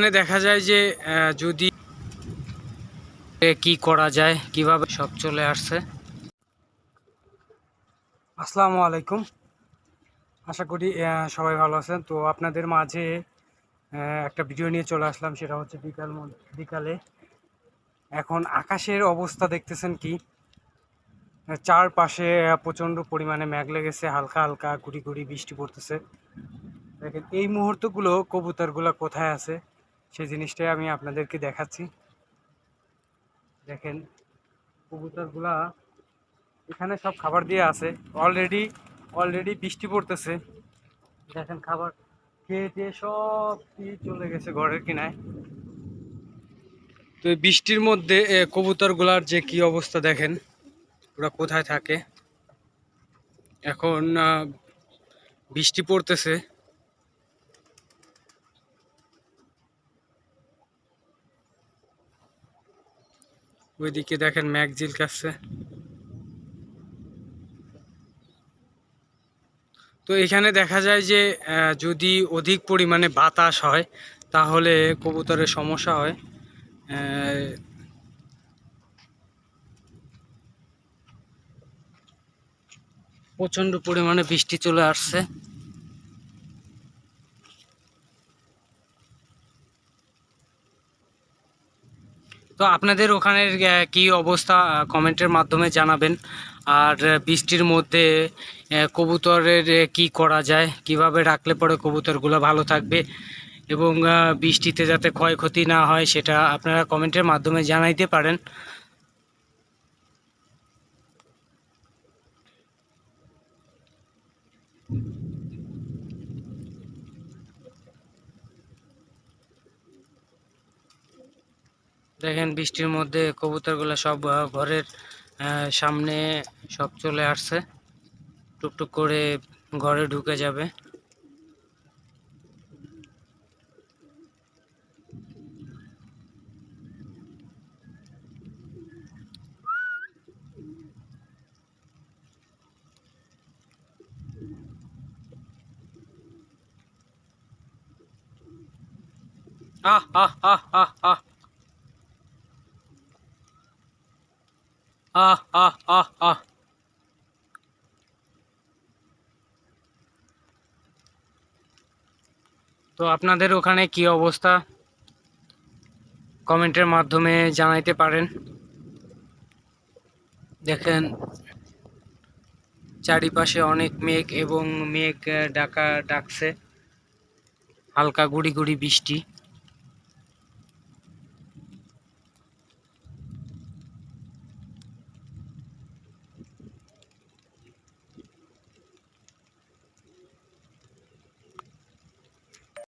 এখানে দেখা যায় যে যদি কি করা যায়, কীভাবে সব চলে আসছে। আসসালামু আলাইকুম। আশা করি সবাই ভালো আছেন। তো আপনাদের মাঝে একটা ভিডিও নিয়ে চলে আসলাম, সেটা হচ্ছে বিকাল বিকালে। এখন আকাশের অবস্থা দেখতেছেন কি? চারপাশে প্রচণ্ড পরিমাণে মেঘ লেগেছে, হালকা হালকা গুড়ি গুড়ি বৃষ্টি পড়তেছে। দেখেন, এই মুহূর্তগুলো কবুতরগুলো কোথায় আছে? সেই জিনিসটাই আমি আপনাদেরকে দেখাচ্ছি। দেখেন, কবুতরগুলা এখানে সব খাবার দিয়ে আছে। অলরেডি অলরেডি বৃষ্টি পড়তেছে। দেখেন, খাবার খেয়ে টেয়ে সব চলে গেছে ঘরের কিনায়। তো বৃষ্টির মধ্যে কবুতরগুলার যে কি অবস্থা দেখেন, ওরা কোথায় থাকে? এখন বৃষ্টি পড়তেছে। ওইদিকে দেখেন ম্যাগজিল কাছে তো এখানে দেখা যায় যে যদি অধিক পরিমাণে বাতাস হয়, তাহলে কবুতরের সমস্যা হয়। প্রচণ্ড পরিমাণে বৃষ্টি চলে আসছে। তো আপনাদের ওখানের কি অবস্থা কমেন্টের মাধ্যমে জানাবেন। আর বৃষ্টির মধ্যে কবুতরের কি করা যায়, কীভাবে রাখলে পরে কবুতরগুলো ভালো থাকবে, এবং বৃষ্টিতে যাতে ক্ষয়ক্ষতি না হয়, সেটা আপনারা কমেন্টের মাধ্যমে জানাইতে পারেন। দেখেন বৃষ্টির মধ্যে কবুতরগুলো সব ঘরের সামনে সব চলে আসছে। টুকটুক করে ঘরে ঢুকে যাবে। আহ আহ আহ আহ আহ। আহ আহ আহ। আহ তো আপনাদের ওখানে কি অবস্থা? কমেন্টের মাধ্যমে জানাইতে পারেন। দেখেন, চারিপাশে অনেক মেঘ এবং মেঘ ডাকা, ডাকছে। হালকা গুড়ি গুড়ি বৃষ্টি।